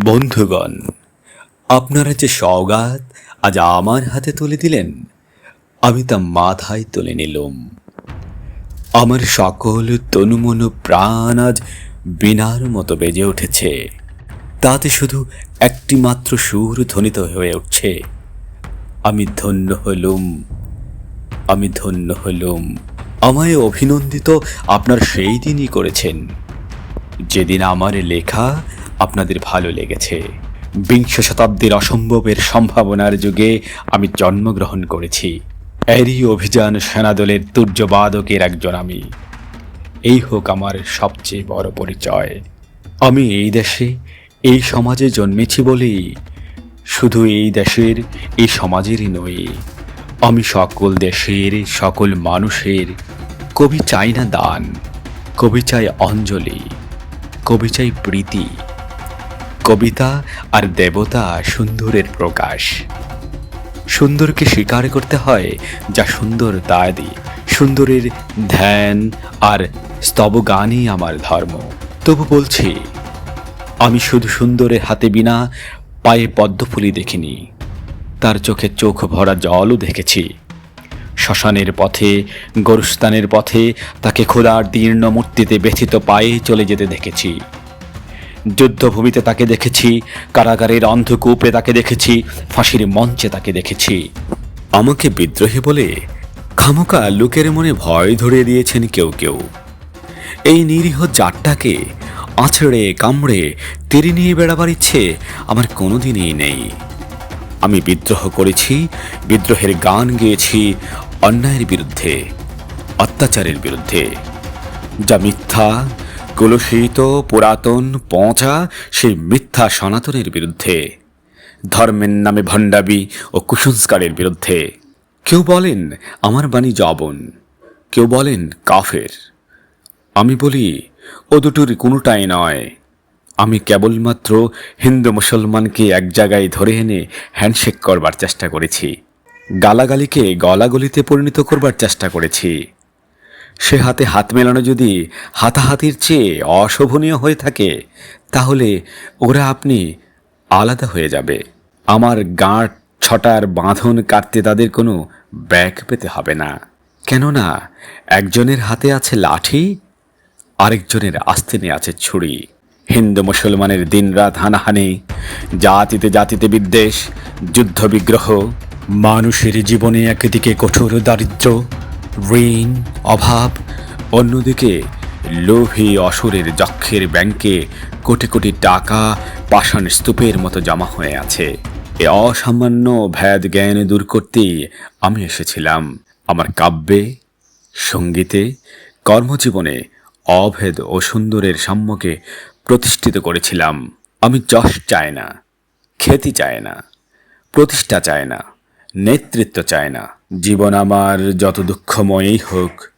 বন্ধুগণ, আপনারা যে সওগাত আজ আমার হাতে তুলে দিলেন, আমি তা মাথায় তুলে নিলাম। আমার সকল তনুমনু প্রাণ আজ বিনার মতো বেজে উঠেছে। তাতে শুধু একটি মাত্র সুর ধ্বনিত হয়ে উঠছে। আমি ধন্য হলুম, আমি ধন্য হলুম। আমায় অভিনন্দিত আপনার সেই দিনই করেছেন। যেদিন আমার লেখা আপনাদের ভালো লেগেছে। বিংশ শতাব্দীর অসম্ভবের সম্ভাবনার যুগে আমি জন্মগ্রহণ করেছি। এরই অভিযান সেনাদলের তুর্যবাদকের একজন আমি। এই হোক আমার সবচেয়ে বড় পরিচয়। আমি এই দেশে, এই সমাজে জন্মেছি বলেই। শুধু এই দেশের, এই সমাজেরই নই। আমি সকল দেশের, সকল মানুষের। কবি চাই না দান, কবি চাই অঞ্জলি, কবি চাই প্রীতি। কবিতা আর দেবতা সুন্দরের প্রকাশ। সুন্দরকে স্বীকার করতে হয় যা সুন্দর তা দি। সুন্দরের ধ্যান আর স্তবগানই আমার ধর্ম। তবু বলছি, আমি শুধু সুন্দরের হাতে বিনা পায়ে পদ্মফুলি দেখিনি। তার চোখে চোখ ভরা জলও দেখেছি। শ্মশানের পথে, গরুস্থানের পথে তাকে খোদার দীর্ণ মূর্তিতে ব্যথিত পায়ে চলে যেতে দেখেছি। যুদ্ধভূমিতে তাকে দেখেছি, কারাগারের অন্ধকূপে তাকে দেখেছি, ফাঁসির মঞ্চে তাকে দেখেছি। আমাকে বিদ্রোহী বলে খামোকা লোকের মনে ভয় ধরিয়ে দিয়েছেন কেউ কেউ। এই নিরীহ জাতটাকে আছড়ে, কামড়ে তেড়ে নিয়ে বেড়াবার ইচ্ছে আমার কোনোদিনই নেই। আমি বিদ্রোহ করেছি, বিদ্রোহের গান গেয়েছি অন্যায়ের বিরুদ্ধে, অত্যাচারের বিরুদ্ধে। যা মিথ্যা কলুষিত পুরাতন, পচা, সেই মিথ্যা সনাতনের বিরুদ্ধে। ধর্মের নামে ভণ্ডাবি ও কুসংস্কারের বিরুদ্ধে। কেউ বলেন, আমার বাণী জবন। কেউ বলেন, কাফের। আমি বলি, ও দুটোর কোনোটাই নয়। আমি কেবলমাত্র হিন্দু মুসলমানকে এক জায়গায় ধরে এনে হ্যান্ডশেক করবার চেষ্টা করেছি। গালাগালিকে গলাগলিতে পরিণত করবার চেষ্টা করেছি। সে হাতে হাত মেলানো যদি হাতাহাতির চেয়ে অশোভনীয় হয়ে থাকে, তাহলে ওরা আপনি আলাদা হয়ে যাবে। আমার গাঁট, ছটার বাঁধন কাটতে তাদের কোনো ব্যাগ পেতে হবে না। কেননা একজনের হাতে আছে লাঠি, আরেকজনের আস্তিনে আছে ছুরি। হিন্দু মুসলমানের দিনরাত হানাহানি, জাতিতে জাতিতে বিদ্বেষ যুদ্ধ বিগ্রহ মানুষের জীবনে একদিকে কঠোর দারিদ্র ঋণ, অভাব, অন্যদিকে লোভী অসুরের যক্ষের ব্যাংকে কোটি কোটি টাকা পাষাণ স্তূপের মতো জমা হয়ে আছে। এ অসামান্য ভেদ জ্ঞান দূর করতেই আমি এসেছিলাম। আমার কাব্যে, সঙ্গীতে, কর্মজীবনে অভেদ ও সুন্দরের সাম্যকে প্রতিষ্ঠিত করেছিলাম। আমি যশ চাই না, খ্যাতি চায় না, প্রতিষ্ঠা চায় না, নেতৃত্ব চায় না। জীবন আমার যত দুঃখময়ই হোক,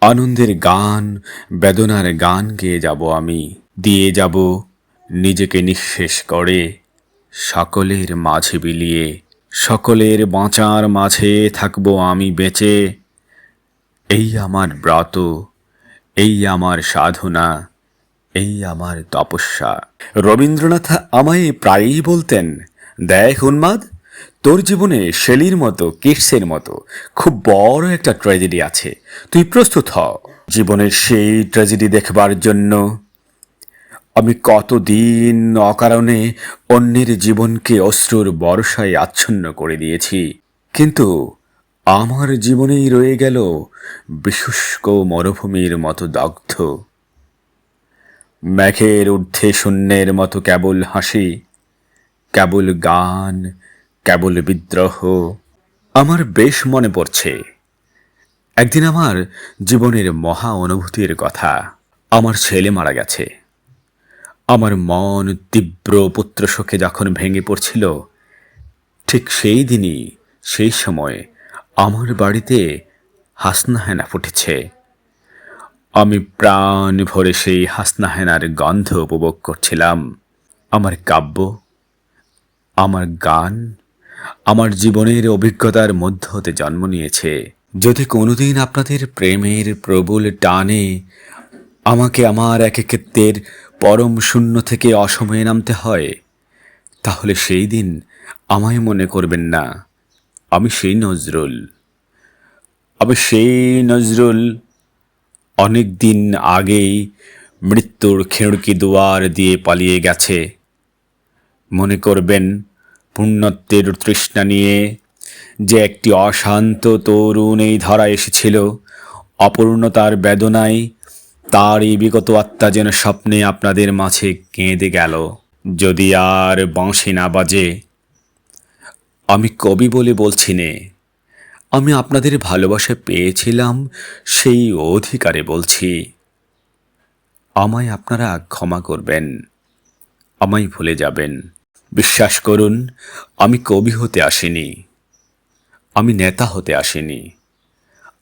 আনন্দের গান, বেদনার গান গেয়ে যাব আমি। দিয়ে যাব নিজেকে নিঃশেষ করে, সকলের মাঝে বিলিয়ে, সকলের বাঁচার মাঝে থাকব আমি বেঁচে। এই আমার ব্রত, এই আমার সাধনা, এই আমার তপস্যা। রবীন্দ্রনাথ আমায় প্রায়ই বলতেন, দেখ উন্মাদ তোর জীবনে শেলির মতো কিটসের মতো? খুব বড় একটা ট্র্যাজেডি আছে। তুই প্রস্তুত হ। জীবনের সেই ট্র্যাজেডি দেখবার জন্য। আমি কতদিন অকারণে অন্যের জীবনকে অশ্রুর বর্ষায় আচ্ছন্ন করে দিয়েছি। কিন্তু আমার জীবনেই রয়ে গেল বিশুষ্ক মরুভূমির মতো দগ্ধ। মেঘের ঊর্ধ্বে শূন্যের মতো কেবল হাসি, কেবল গান কেবল বিদ্রোহ। আমার বেশ মনে পড়ছে। একদিন আমার জীবনের মহা অনুভূতির কথা। আমার ছেলে মারা গেছে। আমার মন তীব্র পুত্রশোকে যখন ভেঙে পড়ছিল, ঠিক সেই দিনই, সেই সময় আমার বাড়িতে হাসনাহেনা ফুটেছে। আমি প্রাণ ভরে সেই হাসনাহেনার গন্ধ উপভোগ করছিলাম। আমার কাব্য, আমার গান আমার জীবনের অভিজ্ঞতার মধ্য হতে জন্ম নিয়েছে। যদি কোনোদিন আপনাদের প্রেমের প্রবল টানে, আমাকে আমার এক ক্ষেত্রের পরম শূন্য থেকে অসময়ে নামতে হয়, তাহলে সেই দিন আমায় মনে করবেন না। আমি সেই নজরুল। আমি সেই নজরুল। অনেক দিন আগেই মৃত্যুর খিড়কি দুয়ার দিয়ে পালিয়ে গেছে। মনে করবেন পুণ্যত্বের তৃষ্ণা নিয়ে যে একটি অশান্ত তরুণ এই ধরা এসেছিল, অপূর্ণতার বেদনায় তার এই বিগত আত্মা যেন স্বপ্নে আপনাদের মাঝে কেঁদে গেল। যদি আর বাঁশি না বাজে, আমি কবি বলে বলছি নে, আমি আপনাদের ভালোবাসা পেয়েছিলাম সেই অধিকারে বলছি। আমায় আপনারা ক্ষমা করবেন, আমায় ভুলে যাবেন। বিশ্বাস করুন, আমি কবি হতে আসিনি। আমি নেতা হতে আসিনি।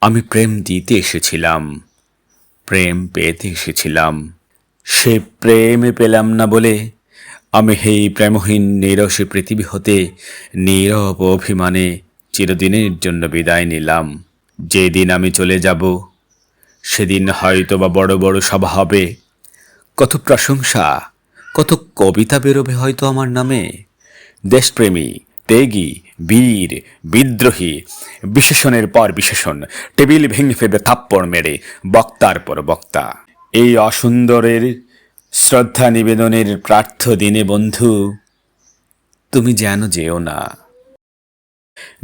আমি প্রেম দিতে এসেছিলাম। প্রেম পেতে এসেছিলাম। সে প্রেমে পেলাম না বলে আমি এই প্রেমহীন, নিরসে পৃথিবী হতে নীরব অভিমানে চিরদিনের জন্য বিদায় নিলাম। যেদিন আমি চলে যাব, সেদিন হয়তো বা বড় বড় সভা হবে। কত প্রশংসা কত কবিতা বেরোবে হয়তো আমার নামে? দেশপ্রেমী, ত্যাগী, বীর, বিদ্রোহী, বিশেষণের পর বিশেষণ, টেবিল ভেঙে ফেলবে থাপ্পড় মেরে, বক্তার পর বক্তা। এই অসুন্দরের শ্রদ্ধা নিবেদনের প্রার্থ দিনে বন্ধু, তুমি যেন যেও না।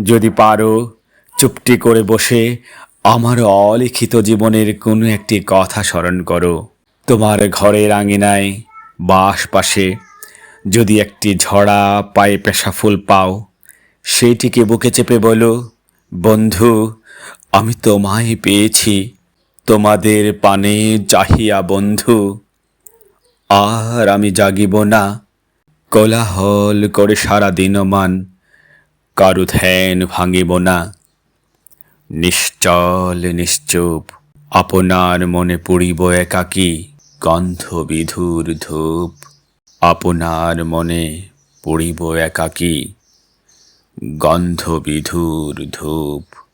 যদি পারো, চুপটি করে বসে আমার অলিখিত জীবনের কোনো একটি কথা স্মরণ করো। তোমার ঘরের আঙিনায় বা আশপাশে যদি একটি ঝরা পায়ে পেশা ফুল পাও, সেইটিকে বুকে চেপে বলো, বন্ধু, আমি তোমায় পেয়েছি, তোমাদের পানে চাহিয়া বন্ধু, আর আমি জাগিব না। কোলাহল করে সারা দিনমান কারু ধ্যান ভাঙিব না। নিশ্চল, নিশ্চুপ, আপনার মনে পড়িব একাকী গন্ধ বিধুর ধূপ আপনার মনে পড়িব একাকী। গন্ধ বিধুর ধূপ।